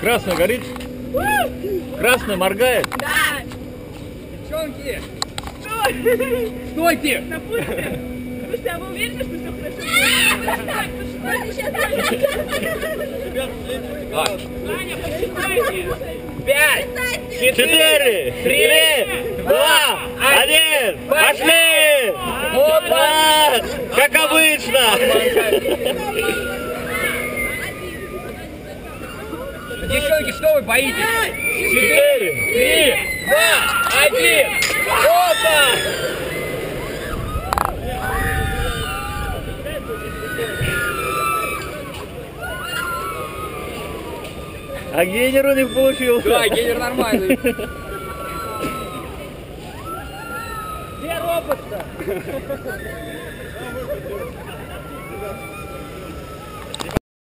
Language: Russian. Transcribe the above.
Красный горит? Красный моргает? Да. Девчонки! Стойте! Слушайте, а вы уверены, что все хорошо? Пять! Четыре, три, два, один, пошли! Опа! Как обычно! Девчонки, что вы боитесь? Четыре, Три, два, один! Опа! а генер у них получился. Да, генер нормальный. Где робот-то?